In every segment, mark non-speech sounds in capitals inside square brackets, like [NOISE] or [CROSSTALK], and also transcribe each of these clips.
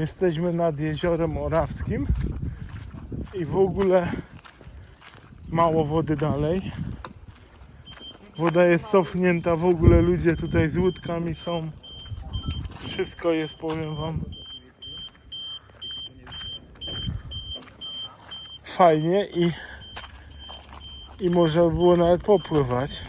Jesteśmy nad jeziorem Orawskim i w ogóle mało wody dalej. Woda jest cofnięta, w ogóle ludzie tutaj z łódkami są. Wszystko jest, powiem wam. Fajnie i, i można by było nawet popływać.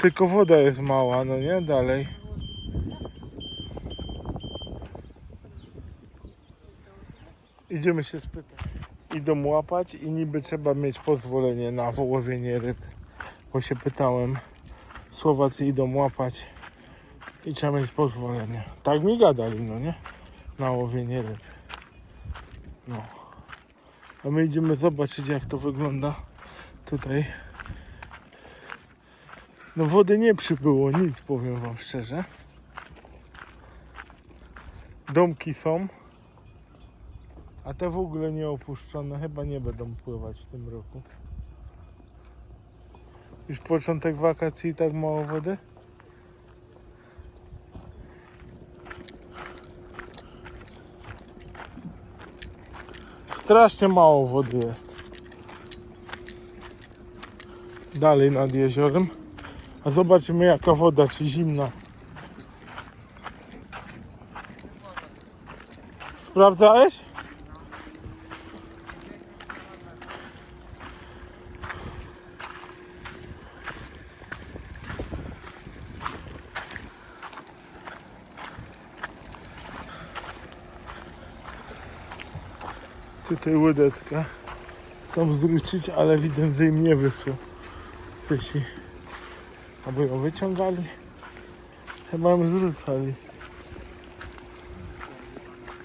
Tylko woda jest mała, no nie? Dalej. Idziemy się spytać. Idą łapać i niby trzeba mieć pozwolenie na wyłowienie ryb. Bo się pytałem. Słowacy idą łapać i trzeba mieć pozwolenie. Tak mi gadali, no nie? Na łowienie ryb. No. A my idziemy zobaczyć jak to wygląda tutaj. No wody nie przybyło, nic powiem wam szczerze. Domki są. A te w ogóle nie opuszczone, chyba nie będą pływać w tym roku. Już początek wakacji i tak mało wody? Strasznie mało wody jest. Dalej nad jeziorem. A zobaczymy jaka woda, czy zimna. Sprawdzałeś? Tutaj łódeczkę chcą zwrócić, ale widzę, że im nie wyszło. Cesi. Albo ją wyciągali. Chyba ją zwrócali.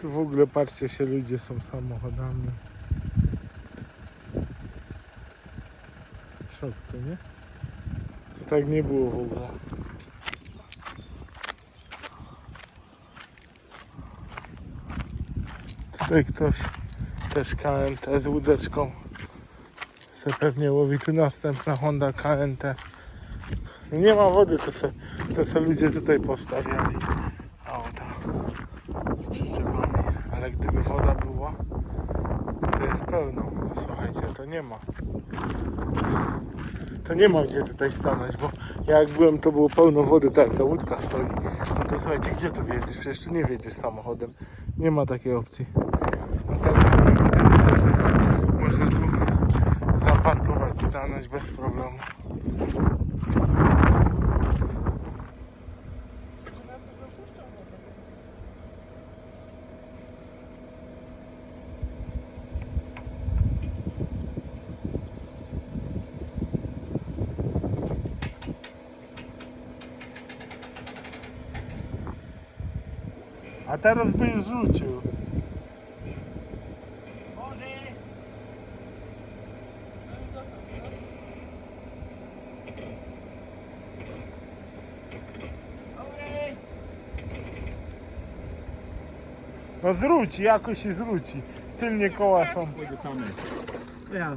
Tu w ogóle patrzcie się, ludzie są samochodami. Szok, nie? To tak nie było w ogóle. Tutaj ktoś też KNT z łódeczką. Se pewnie łowi tu następna Honda KNT nie ma wody to se, to se ludzie tutaj postawiali. Auta z przyczepami. Ale gdyby woda była to jest pełno. Słuchajcie to nie ma. To nie ma gdzie tutaj stanąć bo ja jak byłem to było pełno wody tak ta łódka stoi. No to słuchajcie gdzie tu wiedziesz przecież tu nie wiedziesz samochodem. Nie ma takiej opcji. a sobie można tu zaparkować, stanąć bez problemu. A teraz byś rzucił. No zwróci, jakoś się zwróci. Tylnie koła są. Ja,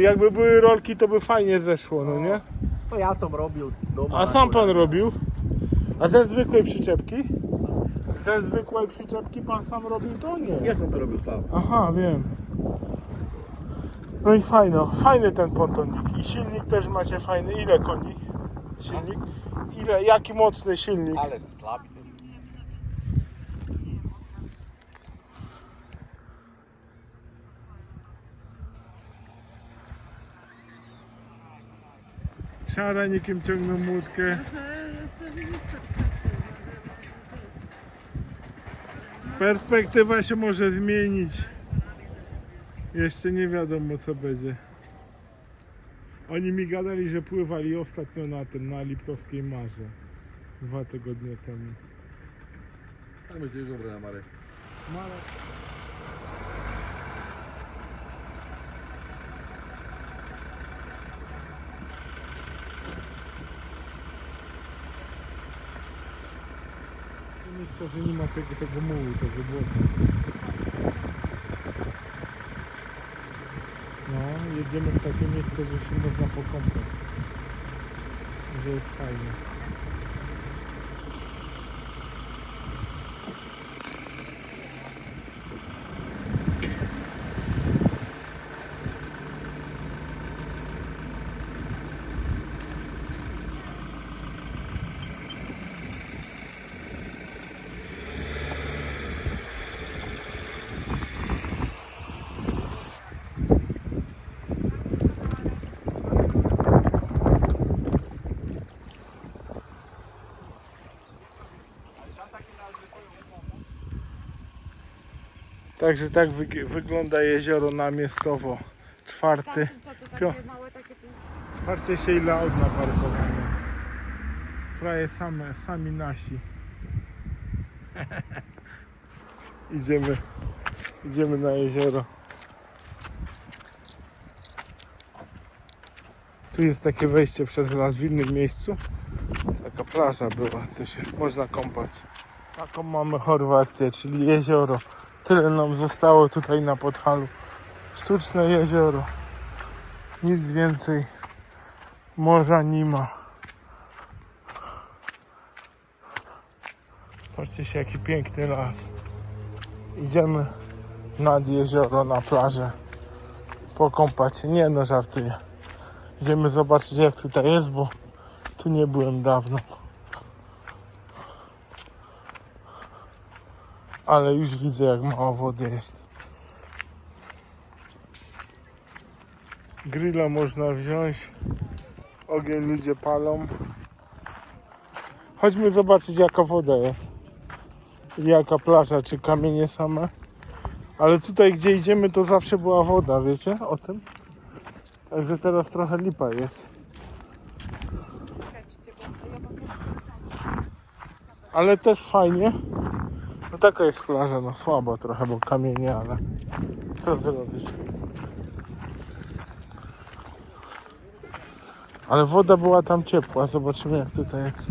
jakby były rolki, to by fajnie zeszło, no nie? to ja sam robił z domu. A sam pan robił? A ze zwykłej przyczepki? Ze zwykłej przyczepki pan sam robił to? Nie. Ja sam to robił sam. Aha, wiem. No i fajno, fajny ten pontonik. I silnik też macie fajny. Ile koni? Silnik? Ile, jaki mocny silnik? Ale słaby. Szaranikiem ciągną łódkę. Perspektywa się może zmienić. Jeszcze nie wiadomo co będzie. Oni mi gadali, że pływali ostatnio na tym, na Liptowskiej Marze. Dwa tygodnie temu. Tak myślisz, dobre na Marek. Myślę, że nie ma tego, tego mułu, tego błota. No, jedziemy w takie miejsce, że się można pokąpać. Że jest fajnie. Także tak wyg- wygląda jezioro namiastowo. Czwarty. Tam, co to Pio- takie małe, takie tu... Patrzcie się ile aut naparkowane. Prawie same, sami nasi. [LAUGHS] idziemy, idziemy na jezioro. Tu jest takie wejście przez las w innym miejscu. Taka plaża była, co się można kąpać. Taką mamy Chorwację, czyli jezioro. Tyle nam zostało tutaj na Podhalu. Sztuczne jezioro. Nic więcej morza nie ma. Patrzcie się jaki piękny las. Idziemy nad jezioro, na plażę. Pokąpać się. Nie no, żartuję. Idziemy zobaczyć jak tutaj jest, bo tu nie byłem dawno. Ale już widzę jak mało wody jest. Grilla można wziąć. Ogień ludzie palą. Chodźmy zobaczyć jaka woda jest. Jaka plaża, czy kamienie same. Ale tutaj gdzie idziemy to zawsze była woda, wiecie o tym? Także teraz trochę lipa jest. Ale też fajnie. No taka jest plaża, no słabo trochę, bo kamienie, ale co zrobić? Ale woda była tam ciepła, zobaczymy jak tutaj jest.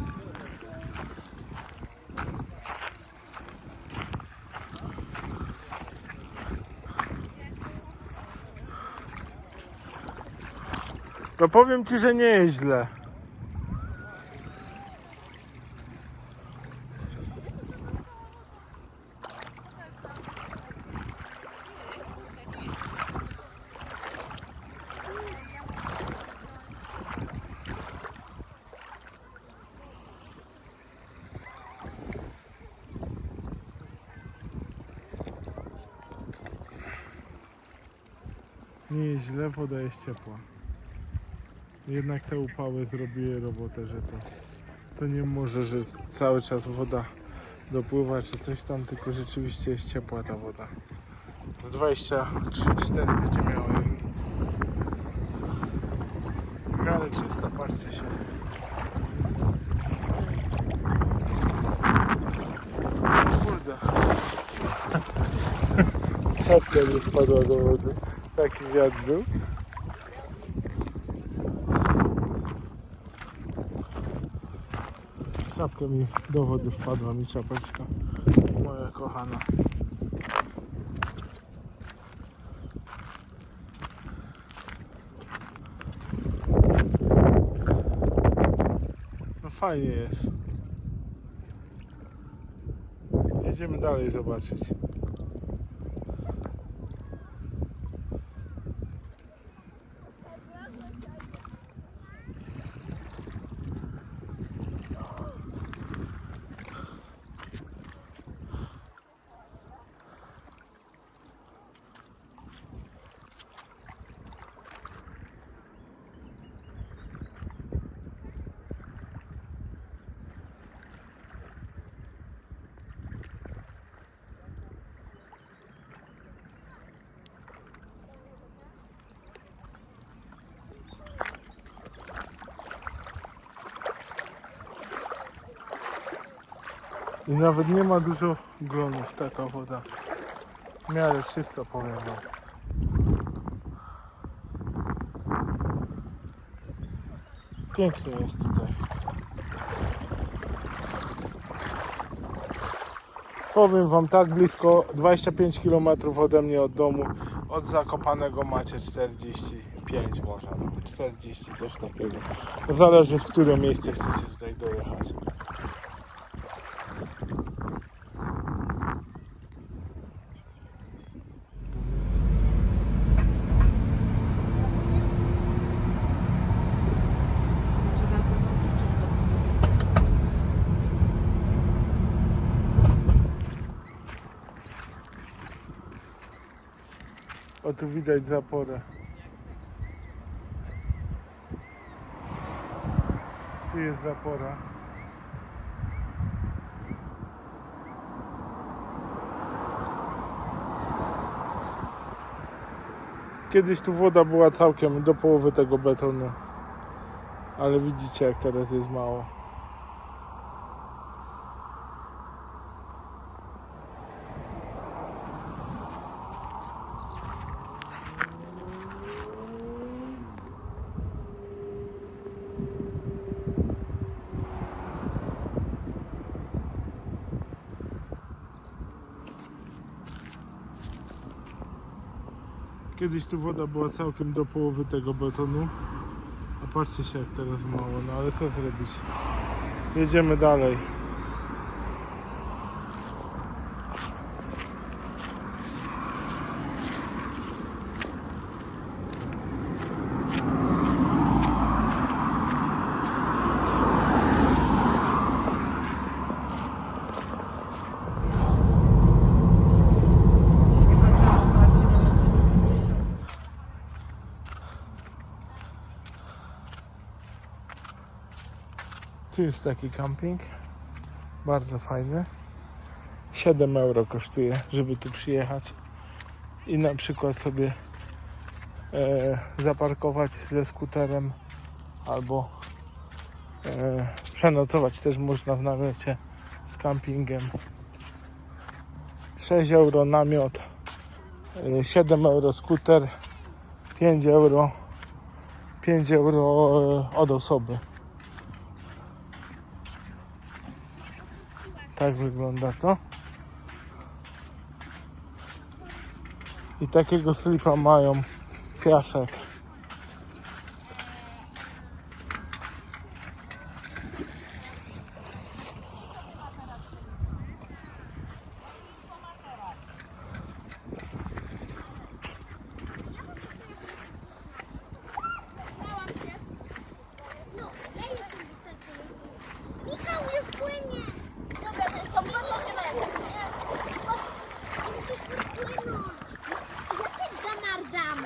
No powiem ci, że nie jest źle. Nie jest źle, woda jest ciepła. Jednak te upały zrobiły robotę, że to, to nie może, że cały czas woda dopływa czy coś tam, tylko rzeczywiście jest ciepła ta woda. Z 23-4 będzie miała jak nic. W czysta, patrzcie się. Kurde. [LAUGHS] Czapka nie spadła do wody. Taki wiatr był. Czapka mi do wody wpadła, mi czapeczka. Moja kochana. No fajnie jest. Jedziemy dalej zobaczyć. I nawet nie ma dużo glonów taka woda. W miarę czysta powiem wam. Pięknie jest tutaj. Powiem wam tak blisko 25 km ode mnie od domu. Od Zakopanego macie 45 może, no, 40 coś takiego. Zależy w które miejsce chcecie tutaj dojechać. tu widać zaporę. Tu jest zapora. Kiedyś tu woda była całkiem do połowy tego betonu. Ale widzicie jak teraz jest mało. Kiedyś tu woda była całkiem do połowy tego betonu. A patrzcie się jak teraz mało, no ale co zrobić? Jedziemy dalej. Chyba czas parcie numer 90. Tu jest taki camping. Bardzo fajny. 7 euro kosztuje, żeby tu przyjechać i na przykład sobie e, zaparkować ze skuterem albo e, przenocować też można w namiocie z campingiem. 6 euro namiot, e, 7 euro skuter, 5 euro 5 euro e, od osoby. Tak wygląda to. I takiego slipa mają piasek. No, ja jestem wystarczający. Michał już płynie. Dobra, to jest to Nie, musisz podpłynąć. Ja też zamarzam.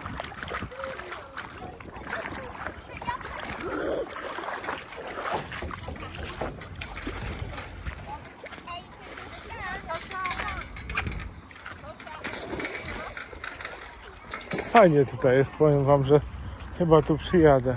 Fajnie tutaj jest, powiem wam, że chyba tu przyjadę.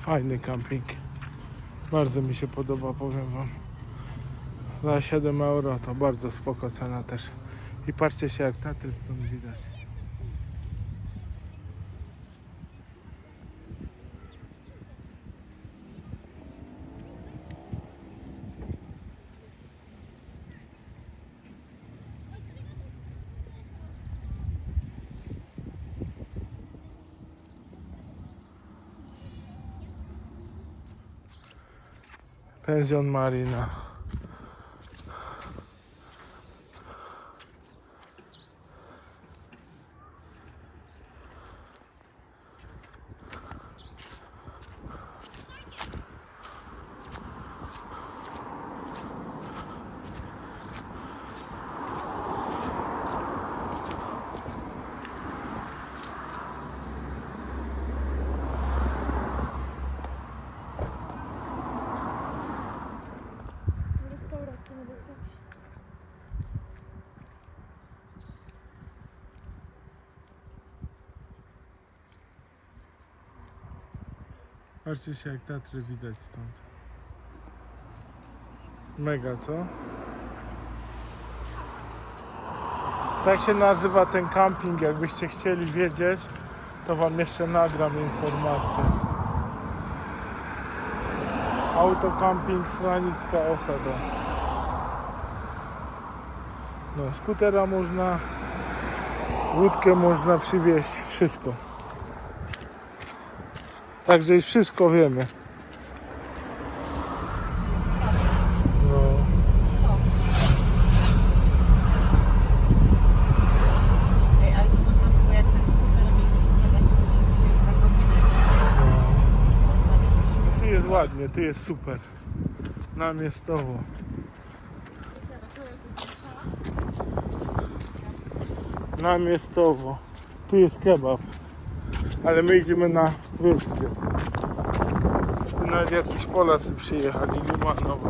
Fajny camping. Bardzo mi się podoba, powiem wam. Za 7 euro to bardzo spoko cena też. I patrzcie się jak Tatry stąd widać. Pension Marina. Patrzcie się jak Tatry widać stąd. Mega, co? Tak się nazywa ten camping. Jakbyście chcieli wiedzieć, to wam jeszcze nagram informację. Autocamping Slanicka Osada. No, skutera można, łódkę można przywieźć, wszystko. Także już wszystko wiemy. No. Ładnie, tu jest super. Namiastowo. Namiastowo. Tu jest kebab. Ale my idziemy na gdzie. Tu nawet jacyś Polacy przyjechali, Limanowa.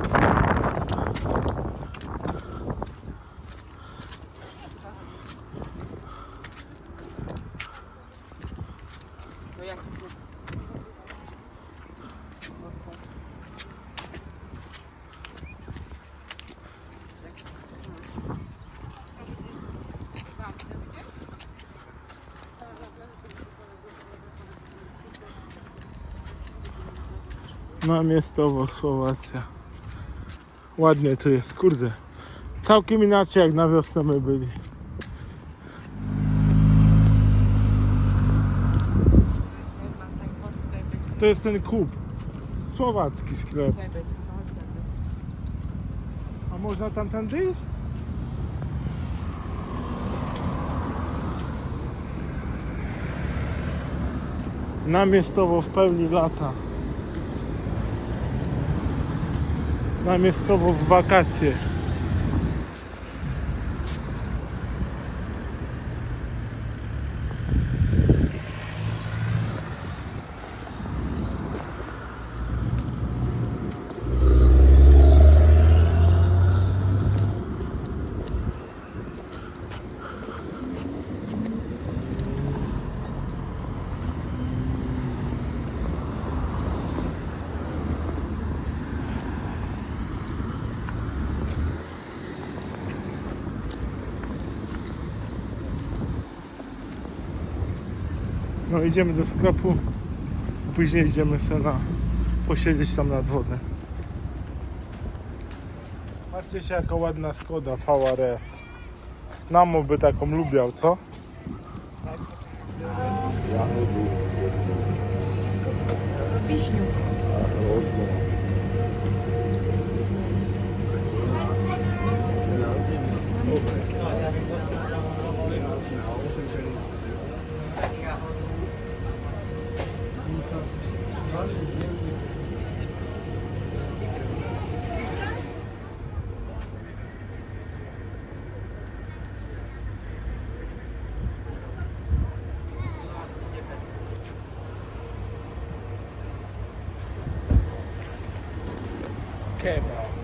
Namiastowo Słowacja. Ładnie tu jest, kurde. Całkiem inaczej jak na wiosnę my byli. To jest ten kup. Słowacki sklep. A można tamtędy iść? Namiastowo w pełni lata. Namiastowo w wakacje. Idziemy do sklepu, później idziemy sobie na, posiedzieć tam nad wodę. Patrzcie się jaka ładna Skoda VRS. Namo by taką lubiał, co? Wiśniu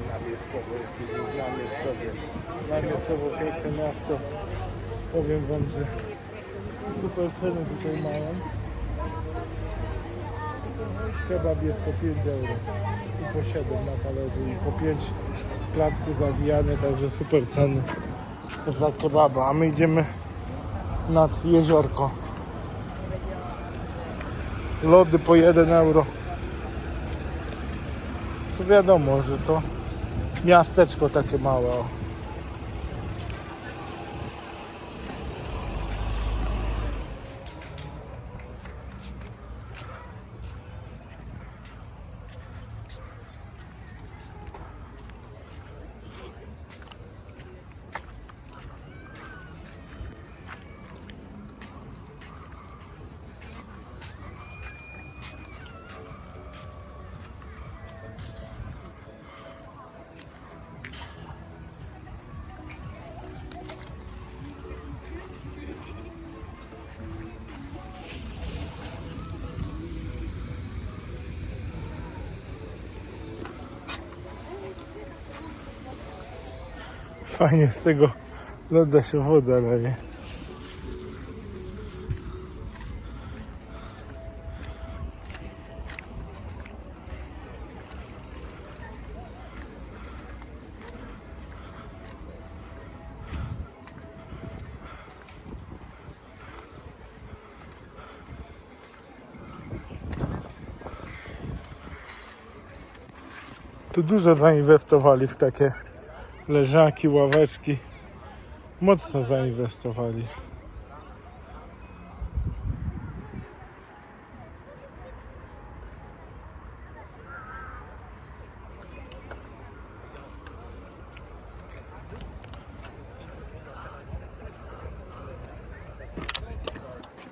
na Miastowo jest już na Miastowie. Na Miastowo piękne miasto. Powiem wam, że super ceny tutaj mają. Kebab jest po 5 euro i po 7 na talerzu i po 5 w placku zawijany, także super ceny za kebaba. A my idziemy nad jeziorko. Lody po 1 euro. To wiadomo, że to miasteczko takie małe. Fajnie z tego loda się woda leje. Tu dużo zainwestowali w takie leżaki, ławeczki. Mocno zainwestowali.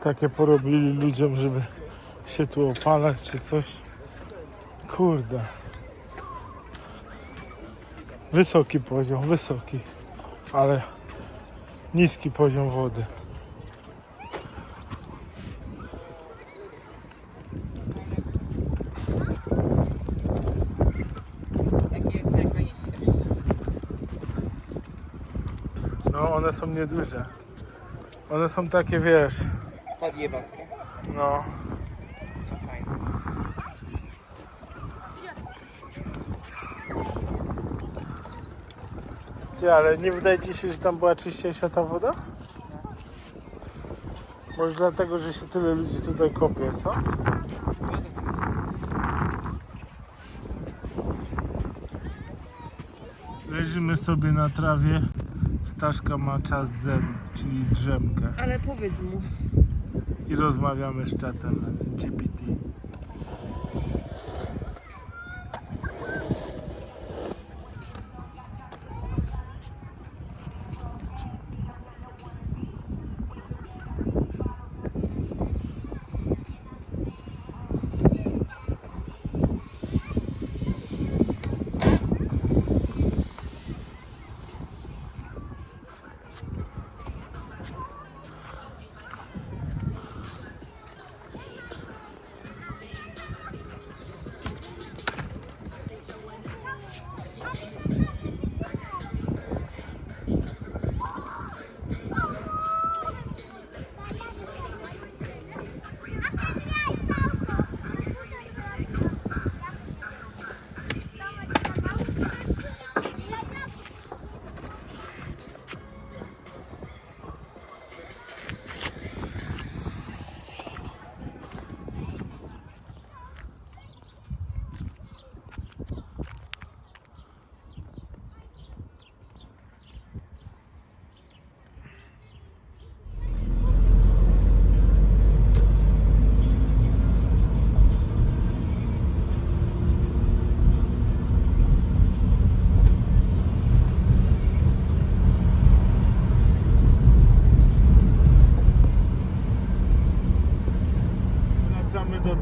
Takie porobili ludziom, żeby się tu opalać czy coś. Kurde. Wysoki poziom, wysoki, ale niski poziom wody. No, one są nieduże. One są takie, wiesz, Podjebowskie. no. Co fajne. Ty, ale nie wydaje ci się, że tam była czyściejsza ta woda? Może dlatego, że się tyle ludzi tutaj kopie, co? Leżymy sobie na trawie. Staszka ma czas zen, czyli drzemkę. Ale powiedz mu. I rozmawiamy z czatem GPT.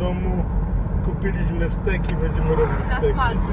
Domu. Kupiliśmy steki, będziemy robić Na steki. smalcu.